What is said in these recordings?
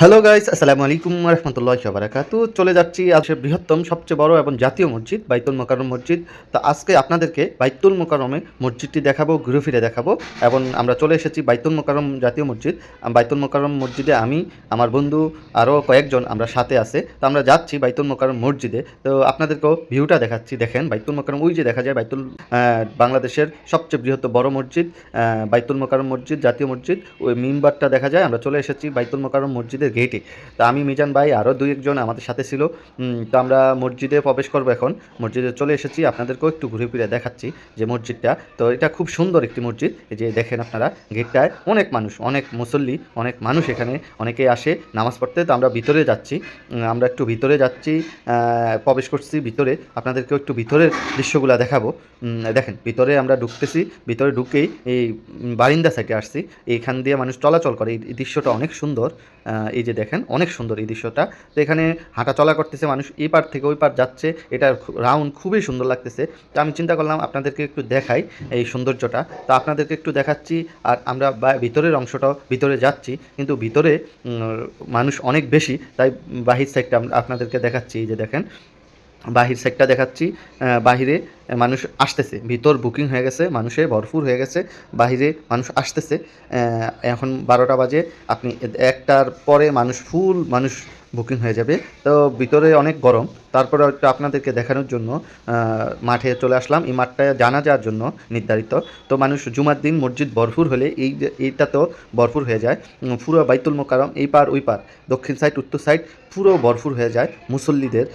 Hello guys আসসালামু আলাইকুম রহমতুল্লাহ বারাকাতু চলে যাচ্ছি আজকে বৃহত্তম, সবচেয়ে বড় এবং জাতীয় মসজিদ, বাইতুল মোকারম মসজিদ। তো আজকে আপনাদেরকে বাইতুল মোকারমে মসজিদটি দেখাবো, ঘুরে ফিরে দেখাবো। এবং আমরা চলে এসেছি বাইতুল মোকারম জাতীয় মসজিদ। বাইতুল মোকারম মসজিদে আমি, আমার বন্ধু, আরও কয়েকজন আমরা সাথে আছে। তো আমরা যাচ্ছি বাইতুল মোকারম মসজিদে। তো আপনাদেরকেও ভিউটা দেখাচ্ছি, দেখেন। বাইতুল মোকারম ওই যে দেখা যায় বাইতুল বাংলাদেশের সবচেয়ে বৃহত্তম বড় মসজিদ বাইতুল মোকারম মসজিদ, জাতীয় মসজিদ। ওই মিম্বারটা দেখা যায়, আমরা চলে এসেছি বাইতুল মোকারম মসজিদের গেটে তো আমি মিজান ভাই আরও দুই একজন আমাদের সাথে ছিল। তো আমরা মসজিদে প্রবেশ করব এখন। মসজিদে চলে এসেছি। আপনাদেরকেও একটু ঘুরে ফিরে দেখাচ্ছি যে মসজিদটা। তো এটা খুব সুন্দর একটি মসজিদ। যে দেখেন আপনারা গেটটায় অনেক মানুষ, অনেক মুসল্লি, অনেক মানুষ এখানে, অনেকে আসে নামাজ পড়তে। তো আমরা ভিতরে যাচ্ছি। আমরা একটু ভিতরে যাচ্ছি প্রবেশ করছি ভিতরে। আপনাদেরকেও একটু ভিতরের দৃশ্যগুলো দেখাবো। দেখেন, ভিতরে আমরা ঢুকতেছি। ভিতরে ঢুকেই এই বারিন্দা সাইডে আসছি। এইখান দিয়ে মানুষ চলাচল করে। এই দৃশ্যটা অনেক সুন্দর। এই যে দেখেন, অনেক সুন্দর এই দৃশ্যটা। তো এখানে হাঁটা চলা করতেছে মানুষ, এই পার থেকে ওই পার যাচ্ছে। এটা রাউন্ড খুবই সুন্দর লাগতেছে। তো আমি চিন্তা করলাম আপনাদেরকে একটু দেখাই এই সৌন্দর্যটা। তো আপনাদেরকে একটু দেখাচ্ছি, আর আমরা ভিতরের অংশটাও ভিতরে যাচ্ছি। কিন্তু ভিতরে মানুষ অনেক বেশি, তাই বাহির সাইডটা আপনাদেরকে দেখাচ্ছি। এই যে দেখেন বাহির সেটটা দেখাচ্ছি বাহিরে মানুষ আসতেছে, ভিতর বুকিং হয়ে গেছে, মানুষে ভরপুর হয়ে গেছে, বাহিরে মানুষ আসতেছে এখন বারোটা বাজে, আপনি একটার পরে মানুষ ফুল মানুষ বুকিং হয়ে যাবে। তো ভিতরে অনেক গরম। তারপরে একটু আপনাদেরকে দেখানোর জন্য মাঠে চলে আসলাম। এই মাঠটা জানা যাওয়ার জন্য নির্ধারিত। তো মানুষ জুমার দিন মসজিদ ভরপুর হলে এই যে- তো ভরপুর হয়ে যায়। পুরো বাইতুল মোকারম এই পার ওই পার। দক্ষিণ সাইড, উত্তর সাইড পুরো ভরপুর হয়ে যায় মুসল্লিদের।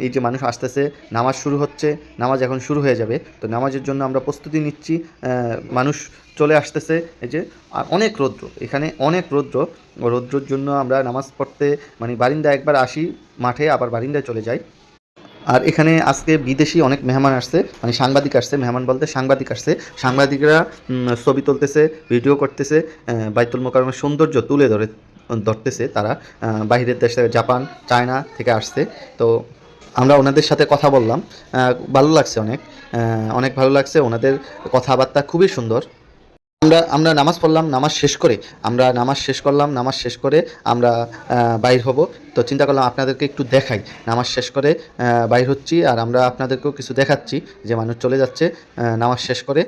এই যে মানুষ আসতেছে, নামাজ শুরু হচ্ছে, নামাজ এখন শুরু হয়ে যাবে। তো নামাজের জন্য আমরা প্রস্তুতি নিচ্ছি। মানুষ চলে আসতেছে, এই যে, আর অনেক রৌদ্র। এখানে অনেক রৌদ্র। রৌদ্রর জন্য আমরা নামাজ পড়তে মানে বারিন্দা একবার আসি, মাঠে আবার বারিন্দায় চলে যাই। আর এখানে আজকে বিদেশি অনেক মেহমান আসছে মানে সাংবাদিক আসছে, মেহমান বলতে সাংবাদিক আসছে। সাংবাদিকরা ছবি তুলতেছে, ভিডিও করতেছে বাইতুল মোকারমের সৌন্দর্য তুলে ধরে, ধরতেছে তারা। বাইরের দেশ থেকে জাপান, চায়না থেকে আসছে। তো আমরা ওনাদের সাথে কথা বললাম। ভালো লাগছে অনেক। অনেক ভালো লাগছে। ওনাদের কথাবার্তা খুবই সুন্দর। আমরা আমরা নামাজ পড়লাম, নামাজ শেষ করে, আমরা নামাজ শেষ করলাম, নামাজ শেষ করে আমরা বাইর হব। তো চিন্তা করলাম আপনাদেরকে একটু দেখাই। নামাজ শেষ করে বাইর হচ্ছি আর আমরা আপনাদেরকেও কিছু দেখাচ্ছি যে মানুষ চলে যাচ্ছে নামাজ শেষ করে।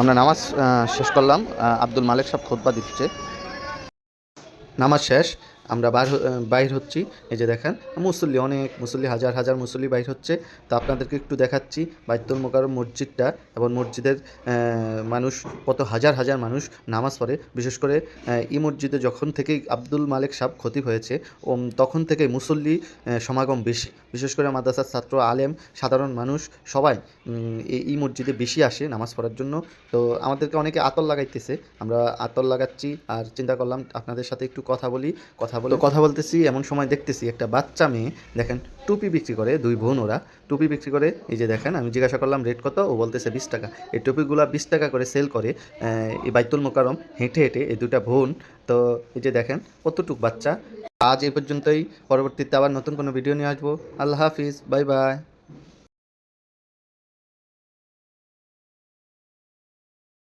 আমরা নামাজ শেষ করলাম আব্দুল মালিক সব খোদবা দিচ্ছে। নামাজ শেষ। আমরা বার বাইর হচ্ছি। এই যে দেখেন, মুসল্লি, অনেক মুসল্লি, হাজার হাজার মুসল্লি বাইর হচ্ছে। তো আপনাদেরকে একটু দেখাচ্ছি বাইতুল মোকারম মসজিদটা এবং মসজিদের মানুষ, কত হাজার হাজার মানুষ নামাজ পড়ে। বিশেষ করে এই মসজিদে যখন থেকেই আব্দুল মালিক সাহেব ক্ষতি হয়েছে তখন থেকে মুসল্লি সমাগম বেশি। বিশেষ করে মাদ্রাসার ছাত্র, আলেম, সাধারণ মানুষ সবাই এই মসজিদে বেশি আসে নামাজ পড়ার জন্য। তো আমাদেরকে অনেকে আতর লাগাইতেছে। আমরা আতর লাগাচ্ছি আর চিন্তা করলাম আপনাদের সাথে একটু কথা বলি, কথা বলে। কথা বলতেছি, এমন সময় দেখতেছি একটা বাচ্চা মেয়ে, দেখেন, টুপি বিক্রি করে, দুই বোন ওরা, টুপি বিক্রি করে, এই যে দেখেন, আমি জিজ্ঞাসা করলাম, রেট কত? ও বলতেছে, বিশ টাকা। এই টুপিগুলো বিশ টাকা করে সেল করে এই বাইতুল মোকারম হেঁটে হেঁটে এই দুটা বোন, তো এই যে দেখেন, কতটুক বাচ্চা। আজ এই পর্যন্তই, পরবর্তীতে আবার নতুন কোনো ভিডিও নিয়ে আসব। আল্লাহ হাফিজ, বাই বাই।